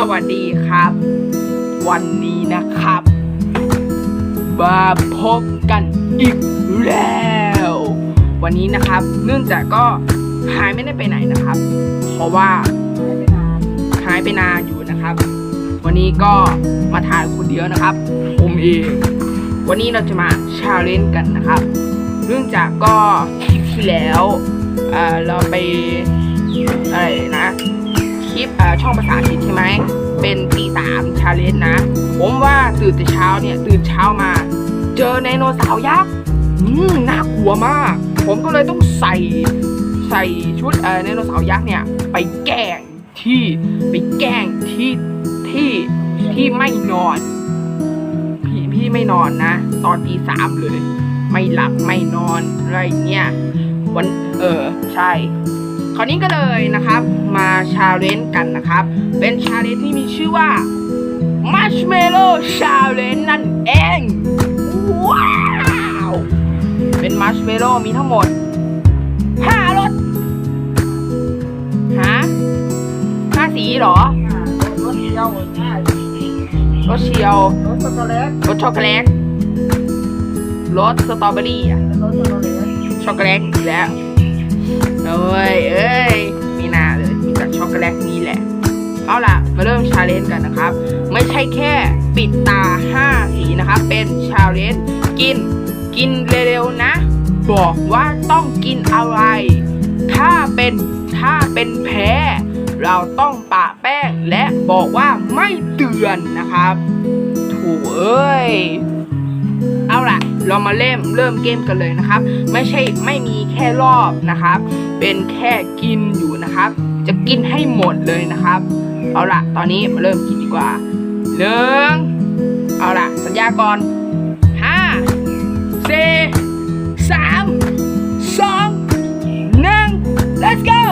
สวัสดีครับ วันนี้นะครับ มาพบกันอีกแล้ว วันนี้นะครับ เนื่องจากก็หายไม่ได้ไปไหนนะครับ เพราะว่าหายไปนานอยู่นะครับ วันนี้ก็มาถ่ายคนเดียวนะครับ ผมเอง วันนี้เราจะมาชาเลนจ์กันนะครับ เนื่องจากก็คลิปที่แล้วเเราไปอะไรนะ ลิปช่องภาษาอังกฤษใช่ไหม เป็นตีสามชาเลนจ์นะ ผมว่าตื่นแต่เช้าเนี่ยตื่นเช้ามา เจอไดโนเสาร์ยักษ์อืมน่ากลัวมาก ผมก็เลยต้องใส่ใส่ชุดเออไดโนเสาร์ยักษ์เนี่ย ไปแกล้งที่ไปแกล้งที่ที่ที่ไม่นอน พี่พี่ไม่นอนนะ ตอนตีสามเลย ไม่หลับไม่นอนอะไรเนี่ยวันเออใช่ คราวนี้ก็เลยนะครับ มาชาเลนจ์กันนะครับ เป็นชาเลนจ์ที่มีชื่อว่า Marshmallow Challenge นั่นเอง ว้าว เป็นมัชเมลโล่มีทั้งหมด5รสฮะห้าสีเหรอรถเดียวรสเชียวรถสกอตแลตรสช็อกโกแลตรสสตรอเบอรี่อะรถสกอตแลตช็อกโกแลตอีกแล้ว เอ้ยเอ้ยมีหนาเลยมีแต่ช็อกโกแลตนี่แหละ เอาล่ะ มาเริ่มชาเลนจ์กันนะครับ ไม่ใช่แค่ปิดตา 5 สีนะครับ เป็นชาเลนจ์กิน กินเร็วๆนะ บอกว่าต้องกินอะไร ถ้าเป็นถ้าเป็นแพ้ เราต้องปะแป้งและบอกว่าไม่เตือนนะครับ ถูกเอ้ย เอาล่ะ เรามาเริ่มเริ่มเกมกันเลยนะครับ ไม่ใช่ไม่มีแค่รอบนะครับ เป็นแค่กินอยู่นะครับ จะกินให้หมดเลยนะครับ เอาล่ะ ตอนนี้มาเริ่มกินดีกว่าหนึ่งเอาล่ะ สัญญาก่อนห้าสี่สามสองหนึ่ง let's go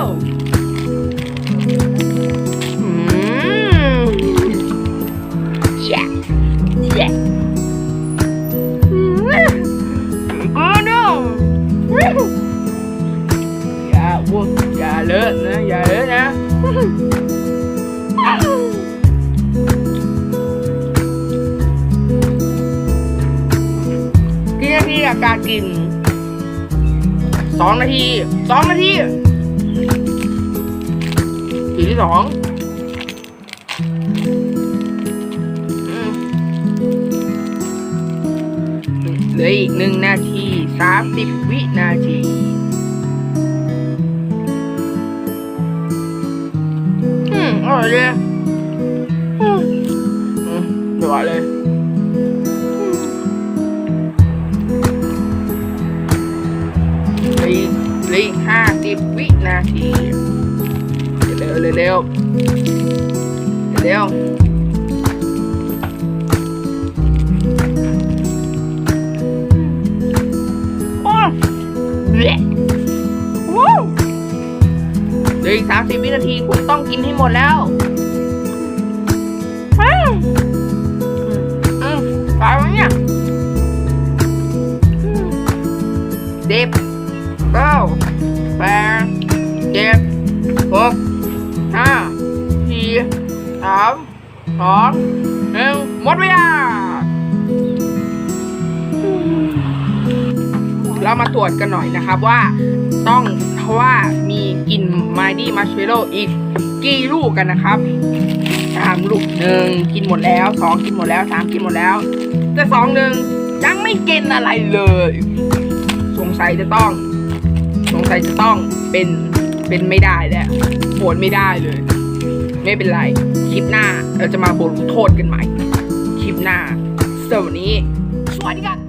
กี่นาทีกับการกินสองนาทีสองนาทีทีที่สองเหลืออีกหนึ่งนาทีสามสิบวินาทีอืมอร่อยเลย ทีเร็วเร็วเร็วเร็วโอ้เละว้าวเหลืออีกสามสิบวินาทีคุณต้องกินให้หมดแล้วอืมอืมตายแล้วเนี่ยอืมเด็บเก้าแปด เจ็ดหกห้าสี่สามสองหนึ่งหมดเวลาเรามาตรวจกันหน่อยนะครับว่าต้องเพราะว่ามีกินไมดี้มัชเมลโลอีกกี่ลูกกันนะครับสามลูกหนึ่งกินหมดแล้วสองกินหมดแล้วสามกินหมดแล้ว แต่สองหนึ่งยังไม่กินอะไรเลย สงสัยจะต้อง สงสัยจะต้องเป็น เป็นไม่ได้แล้วโบนไม่ได้เลย ไม่เป็นไร คลิปหน้าเราจะมาบทลงโทษกันใหม่ คลิปหน้าสวัสดีสวัสดีครับ